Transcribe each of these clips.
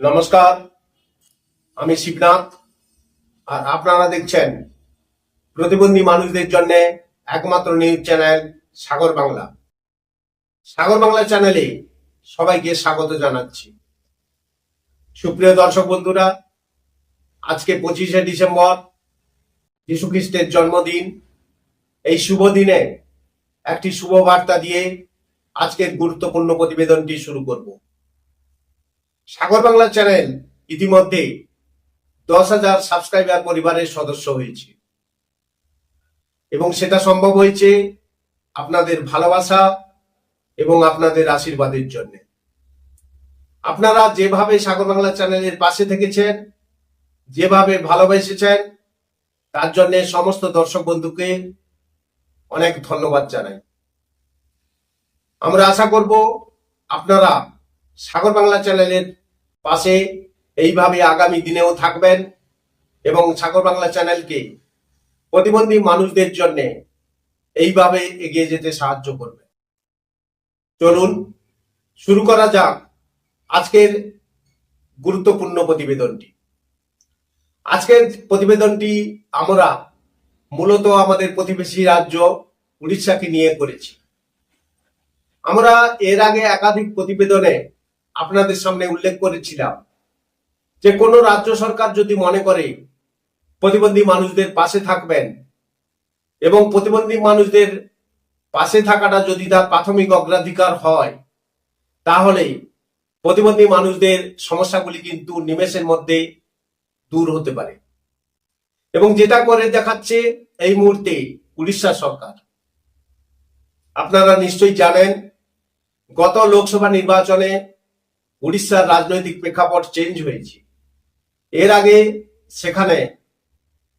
নমস্কার, আমি শিবনাথ, আর আপনারা দেখছেন প্রতিবন্ধী মানুষদের জন্য একমাত্র নিউজ চ্যানেল সাগর বাংলা। সাগর বাংলা চ্যানেলে সবাইকে স্বাগত জানাচ্ছি। সুপ্রিয় দর্শক বন্ধুরা, আজকে পঁচিশে ডিসেম্বর, যীশু খ্রিস্টের জন্মদিন। এই শুভ দিনে একটি শুভ বার্তা দিয়ে আজকের গুরুত্বপূর্ণ প্রতিবেদনটি শুরু করব। সাগর বাংলা চ্যানেল ইতিমধ্যে দশ হাজার সাবস্ক্রাইবার পরিবারের সদস্য হয়েছে। এবং সেটা সম্ভব হয়েছে আপনাদের ভালোবাসা এবং আপনাদের আশীর্বাদের জন্য। আপনারা যেভাবে সাগর বাংলা চ্যানেলের পাশে থেকেছেন, যেভাবে ভালোবেসেছেন, তার জন্য সমস্ত দর্শক বন্ধুকে অনেক ধন্যবাদ জানাই। আমরা আশা করব আপনারা সাগর বাংলা চ্যানেলের পাশে এইভাবে আগামী দিনেও থাকবেন এবং সাগর বাংলা চ্যানেলকে প্রতিবন্ধী মানুষদের জন্য এইভাবে এগিয়ে যেতে সাহায্য করবেন চলুন, শুরু করা যাক আজকের গুরুত্বপূর্ণ প্রতিবেদনটি। আজকের প্রতিবেদনটি আমরা মূলত আমাদের প্রতিবেশী রাজ্য উড়িষ্যাকে নিয়ে করেছি। আমরা এর আগে একাধিক প্রতিবেদনে আপনাদের সামনে উল্লেখ করেছিলাম যে কোনো রাজ্য সরকার যদি মনে করে প্রতিবন্ধী মানুষদের পাশে থাকবেন এবং প্রতিবন্ধী মানুষদের পাশে থাকাটা যদি তার প্রাথমিক অগ্রাধিকার হয়, তাহলে প্রতিবন্ধী মানুষদের সমস্যাগুলি কিন্তু নিমেষের মধ্যে দূর হতে পারে। এবং যেটা করে দেখাচ্ছে এই মুহূর্তে উড়িষ্যা সরকার। আপনারা নিশ্চয়ই জানেন, গত লোকসভা নির্বাচনে উড়িষ্যার রাজনৈতিক প্রেক্ষাপট চেঞ্জ হয়েছে। এর আগে সেখানে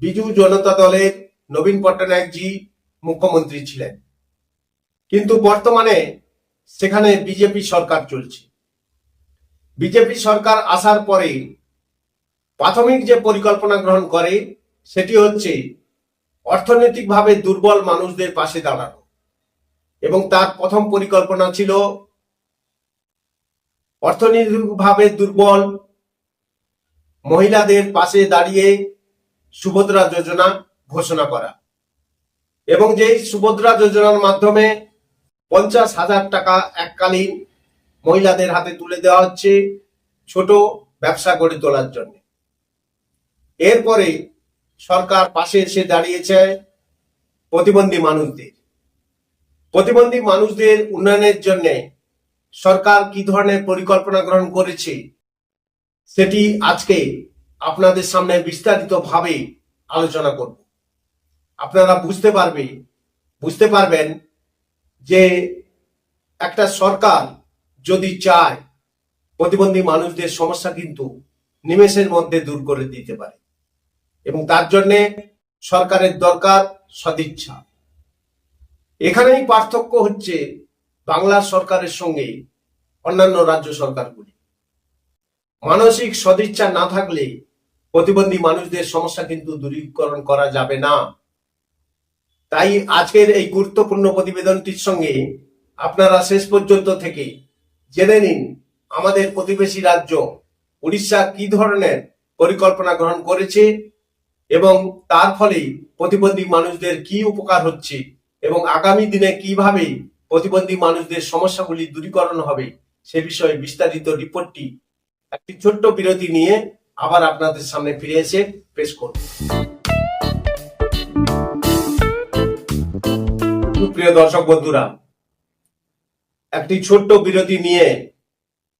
বিজু জনতা দলের নবীন পট্টনায়ক জি মুখ্যমন্ত্রী ছিলেন। কিন্তু বর্তমানে সেখানে বিজেপি সরকার চলছে। বিজেপি সরকার আসার পরে প্রাথমিক যে পরিকল্পনা গ্রহণ করে, সেটি হচ্ছে অর্থনৈতিকভাবে দুর্বল মানুষদের পাশে দাঁড়ানো। এবং তার প্রথম পরিকল্পনা ছিল অর্থনৈতিকভাবে দুর্বল মহিলাদের পাশে দাঁড়িয়ে সুভদ্রা যোজনা ঘোষণা করা। এবং যেই সুভদ্রা যোজনার মাধ্যমে পঞ্চাশ হাজার টাকা এককালীন মহিলাদের হাতে তুলে দেওয়া হচ্ছে ছোট ব্যবসা গড়ে তোলার জন্য। এরপরে সরকার পাশে এসে দাঁড়িয়েছে প্রতিবন্ধী মানুষদের। প্রতিবন্ধী মানুষদের উন্নয়নের জন্য সরকার কি ধরনের পরিকল্পনা গ্রহণ করেছে সেটি আজকে আপনাদের সামনে বিস্তারিতভাবে আলোচনা করব। আপনারা বুঝতে পারবে বুঝতে পারবেন যে একটা সরকার যদি চায়, প্রতিবন্ধী মানুষদের সমস্যা কিন্তু নিমেষের মধ্যে দূর করে দিতে পারে। এবং তার জন্যে সরকারের দরকার সদিচ্ছা। এখানেই পার্থক্য হচ্ছে বাংলা সরকারের সঙ্গে অন্যান্য রাজ্য সরকারগুলি। মানসিক সদিচ্ছা না থাকলে প্রতিবন্ধী মানুষদের সমস্যা কিন্তু দূরীকরণ করা যাবে না। তাই আজকের এই গুরুত্বপূর্ণ প্রতিবেদনটির সঙ্গে আপনারা শেষ পর্যন্ত থেকে জেনে নিন আমাদের প্রতিবেশী রাজ্য উড়িষ্যা কি ধরনের পরিকল্পনা গ্রহণ করেছে এবং তার ফলে প্রতিবন্ধী মানুষদের কি উপকার হচ্ছে এবং আগামী দিনে কীভাবে প্রতিবন্ধী মানুষদের সমস্যাগুলি দূরীকরণ হবে। সে বিষয়ে বিস্তারিত রিপোর্টটি একটি ছোট্ট বিরতি নিয়ে আবার আপনাদের সামনে ফিরে এসে পেশ করব। প্রিয় দর্শক বন্ধুরা, একটি ছোট্ট বিরতি নিয়ে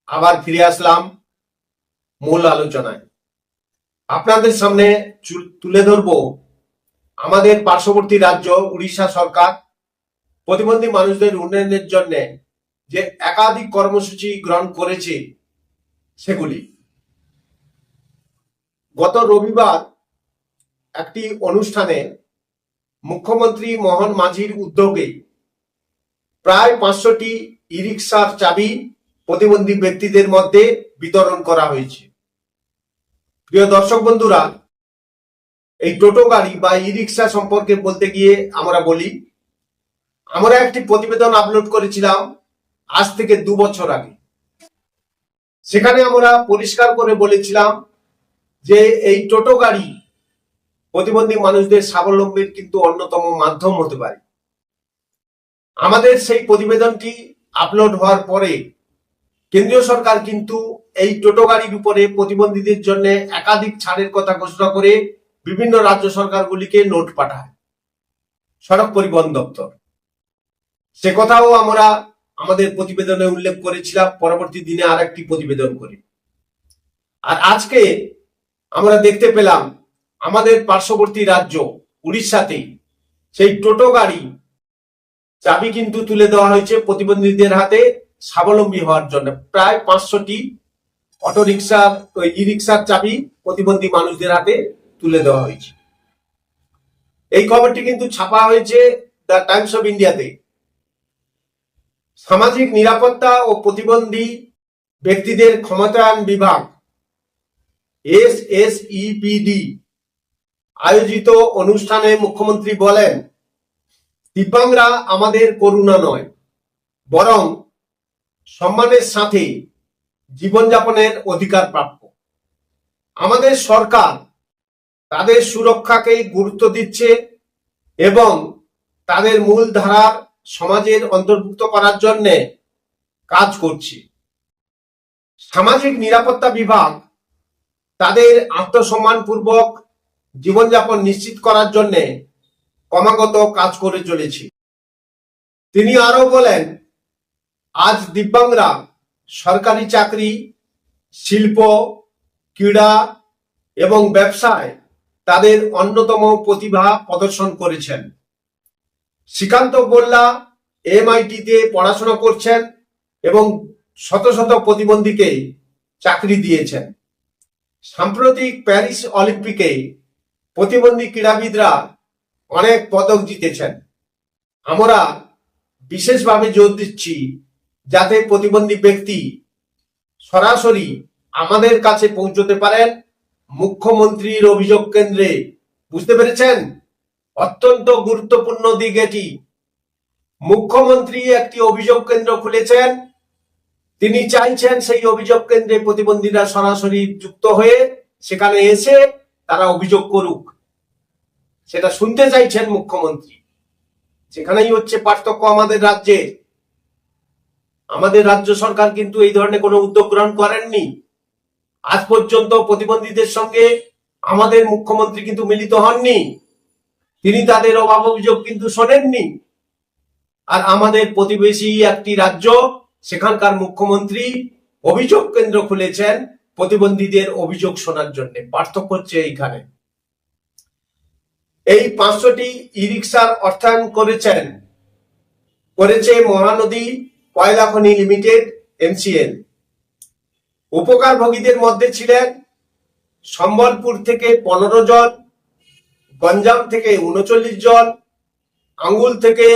আবার ফিরে আসলাম মূল আলোচনায়। আপনাদের সামনে তুলে ধরব আমাদের পার্শ্ববর্তী রাজ্য, উড়িষ্যা সরকার প্রতিবন্ধী মানুষদের উন্নয়নের জন্য যে একাধিক কর্মসূচি গ্রহণ করেছে সেগুলি। গত রবিবার একটি অনুষ্ঠানে মুখ্যমন্ত্রী মোহন মাঝির উদ্যোগে প্রায় পাঁচশোটি ই রিক্সার চাবি প্রতিবন্ধী ব্যক্তিদের মধ্যে বিতরণ করা হয়েছে। প্রিয় দর্শক বন্ধুরা, এই টোটো গাড়ি বা ই রিক্সা সম্পর্কে বলতে গিয়ে আমরা বলি আমরা একটি প্রতিবেদন আপলোড করেছিলাম আজ থেকে দু বছর আগে। সেখানে আমরা পরিষ্কার করে বলেছিলাম যে এই টোটো গাড়ি প্রতিবন্ধী মানুষদের স্বাবলম্বীর কিন্তু অন্যতম মাধ্যম হতে পারে। আমাদের সেই প্রতিবেদনটি আপলোড হওয়ার পরে কেন্দ্রীয় সরকার কিন্তু এই টোটো গাড়ির উপরে প্রতিবন্ধীদের জন্য একাধিক ছাড়ের কথা ঘোষণা করে বিভিন্ন রাজ্য সরকারগুলিকে নোট পাঠায়। সড়ক পরিবহন দপ্তর। সে কথাও আমরা আমাদের প্রতিবেদনে উল্লেখ করেছিলাম, পরবর্তী দিনে আর একটি প্রতিবেদন করি। আর আজকে আমরা দেখতে পেলাম আমাদের পার্শ্ববর্তী রাজ্য উড়িষ্যাতে সেই টোটো গাড়ি চাবি কিন্তু তুলে দেওয়া হয়েছে প্রতিবন্ধীদের হাতে স্বাবলম্বী হওয়ার জন্য। প্রায় পাঁচশোটি অটো রিক্সার ই রিক্সার চাবি প্রতিবন্ধী মানুষদের হাতে তুলে দেওয়া হয়েছে। এই খবরটি কিন্তু ছাপা হয়েছে দ্য টাইমস অফ ইন্ডিয়াতে। সামাজিক নিরাপত্তা ও প্রতিবন্ধী ব্যক্তিদের ক্ষমতায়ন বিভাগ, এস এস ইপিডি আয়োজিত অনুষ্ঠানে মুখ্যমন্ত্রী বলেন, দিব্যাংরা আমাদের করুণা নয়, বরং সম্মানের সাথে জীবনযাপনের অধিকার প্রাপ্য। আমাদের সরকার তাদের সুরক্ষাকে গুরুত্ব দিচ্ছে এবং তাদের মূল ধারার সমাজের অন্তর্ভুক্ত করার জন্য কাজ করছে। সামাজিক নিরাপত্তা বিভাগ তাদের আত্মসম্মানপূর্বক জীবনযাপন নিশ্চিত করার জন্য ক্রমাগত কাজ করে চলেছে। তিনি আরও বলেন, আজ দিব্যাংরা সরকারি চাকরি, শিল্প, ক্রীড়া এবং ব্যবসায় তাদের অন্যতম প্রতিভা প্রদর্শন করেছেন। শ্রীকান্ত গোল্লা এমআইটিতে পড়াশোনা করছেন এবং শত শত প্রতিবন্ধীকে চাকরি দিয়েছেন। সাম্প্রতিক প্যারিস অলিম্পিকে প্রতিবন্ধী ক্রীড়াবিদরা অনেক পদক জিতেছেন। আমরা বিশেষভাবে জোর দিচ্ছি যাতে প্রতিবন্ধী ব্যক্তি সরাসরি আমাদের কাছে পৌঁছতে পারেন। মুখ্যমন্ত্রীর অভিযোগ কেন্দ্রে, বুঝতে পেরেছেন? অত্যন্ত গুরুত্বপূর্ণ দিক এটি। মুখ্যমন্ত্রী একটি অভিযোগ কেন্দ্র খুলেছেন। তিনি চাইছেন সেই অভিযোগ কেন্দ্রে প্রতিবন্ধীরা সরাসরি যুক্ত হয়ে সেখানে এসে তারা অভিযোগ করুক। সেটা শুনতে চাইছেন মুখ্যমন্ত্রী। সেখানেই হচ্ছে পার্থক্য আমাদের রাজ্যে। আমাদের রাজ্য সরকার কিন্তু এই ধরনের কোনো উদ্যোগ গ্রহণ করেননি। আজ পর্যন্ত প্রতিবন্ধীদের সঙ্গে আমাদের মুখ্যমন্ত্রী কিন্তু মিলিত হননি। তিনি তাদের অভাব অভিযোগ কিন্তু শোনেননি। আর আমাদের প্রতিবেশী একটি রাজ্য, সেখানকার মুখ্যমন্ত্রী অভিযোগ কেন্দ্র খুলেছেন প্রতিবন্ধীদের অভিযোগ শোনার জন্য। পার্থক্য হচ্ছে এইখানে। এই পাঁচশোটি ই রিক্সার অর্থায়ন করেছেন, করেছে মহানদী কয়লা খনি লিমিটেড এমসিএল উপকারভোগীদের মধ্যে ছিলেন সম্বলপুর থেকে পনেরো জন গঞ্জাম থেকে উনচল্লিশ জন, আঙ্গুল থেকে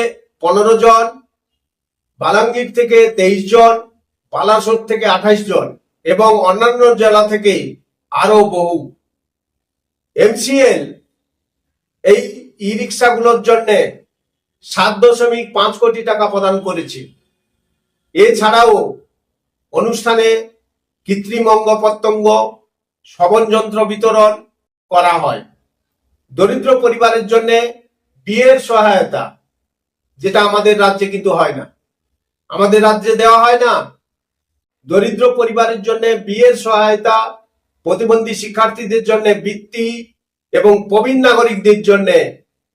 পনেরো জন, বালাঙ্গীর থেকে তেইশ জন, বালাসোর থেকে আঠাইশ জন এবং অন্যান্য জেলা থেকে আরও বহু। এমসিএল এই ই রিক্সাগুলোর জন্য সাত দশমিক পাঁচ কোটি টাকা প্রদান করেছে। এছাড়াও অনুষ্ঠানে কৃত্রিম অঙ্গ প্রত্যঙ্গ শ্রবণ যন্ত্র বিতরণ করা হয়। দরিদ্র পরিবারের জন্য বিয়ের সহায়তা, যেটা আমাদের রাজ্যে কিন্তু হয় না। আমাদের রাজ্যে দেওয়া হয় না। দরিদ্র পরিবারের জন্য বিয়ের সহায়তা, প্রতিবন্ধী শিক্ষার্থীদের জন্য বৃত্তি এবং প্রবীণ নাগরিকদের জন্য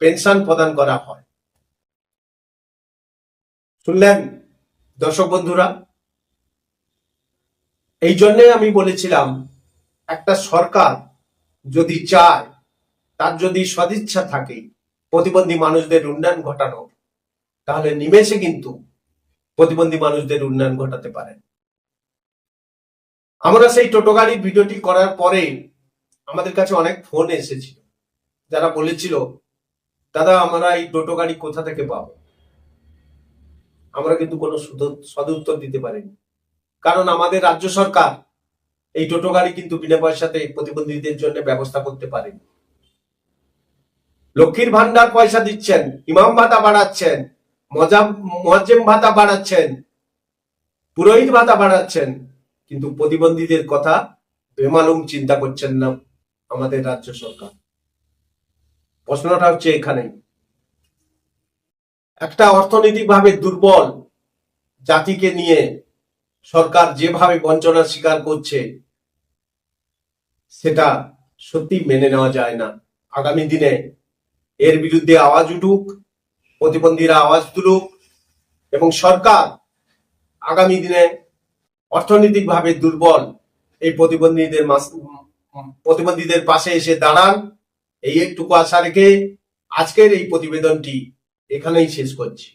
পেনশন প্রদান করা হয়। শুনলেন দর্শক বন্ধুরা? এই জন্যে আমি বলেছিলাম, একটা সরকার যদি চায় তার যদি সদিচ্ছা থাকে প্রতিবন্ধী মানুষদের উন্নয়ন ঘটানো, তাহলে নিমেষে কিন্তু প্রতিবন্ধী মানুষদের উন্নয়ন ঘটাতে পারেন আমরা সেই টোটো গাড়ির ভিডিওটি করার পরে আমাদের কাছে অনেক ফোন এসেছিল, যারা বলেছিল, দাদা, আমরা এই টোটো গাড়ি কোথা থেকে পাবো? আমরা কিন্তু কোনো সুদ- সদুত্তর দিতে পারিনি। কারণ আমাদের রাজ্য সরকার এই টোটো গাড়ি কিন্তু বিনা পয়সাতে প্রতিবন্ধীদের জন্য ব্যবস্থা করতে পারেনি। লক্ষ্মীর ভান্ডার পয়সা দিচ্ছেন, ইমাম ভাতা বাড়াচ্ছেন মজা মজ্জেম ভাতা বাড়াচ্ছেন, পুরোহিত ভাতা বাড়াচ্ছেন, কিন্তু প্রতিবন্ধীদের কথা বেমালুম চিন্তা করছেন না আমাদের রাজ্য সরকার। প্রশ্নটা হচ্ছে এখানে একটা অর্থনৈতিকভাবে দুর্বল জাতিকে নিয়ে সরকার যেভাবে বঞ্চনার শিকার করছে, সেটা সত্যি মেনে নেওয়া যায় না। আগামী দিনে এর বিরুদ্ধে আওয়াজ উঠুক, প্রতিবন্ধীরা আওয়াজ তুলুক এবং সরকার আগামী দিনে অর্থনৈতিকভাবে দুর্বল এই প্রতিবন্ধীদের প্রতিবন্ধীদের পাশে এসে দাঁড়ান। এই একটুকু আশা রেখে আজকের এই প্রতিবেদনটি এখানেই শেষ করছি।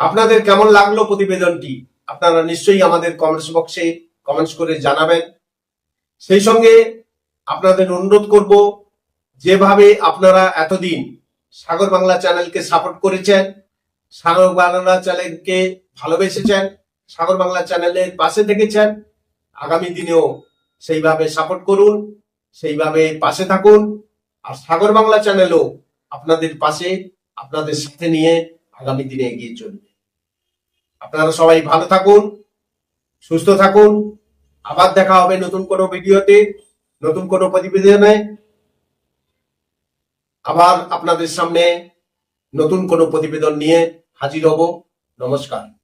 আপনাদের কেমন লাগল প্রতিবেদনটি? আপনারা নিশ্চয়ই আমাদের কমেন্টস বক্সে কমেন্টস করে জানাবেন। সেই সঙ্গে আপনাদের অনুরোধ করব যেভাবে আপনারা এতদিন সাগর বাংলা চ্যানেলকে সাপোর্ট করেছেন, সাগর বাংলা চ্যানেলকে ভালোবেসেছেন, সাগর বাংলা চ্যানেলের পাশে থেকেছেন আগামী দিনেও সেইভাবে সাপোর্ট করুন, সেইভাবে পাশে থাকুন, আর সাগর বাংলা চ্যানেলও আপনাদের পাশে, আপনাদের সাথে নিয়ে আগামী দিনে এগিয়ে চলবে। আপনারা সবাই ভালো থাকুন, সুস্থ থাকুন, আবার দেখা হবে নতুন কোনো ভিডিওতে, নতুন কোনো প্রতিবেদনে। আবার আপনাদের সামনে নতুন কোনো প্রতিবেদন নিয়ে হাজির হব। নমস্কার।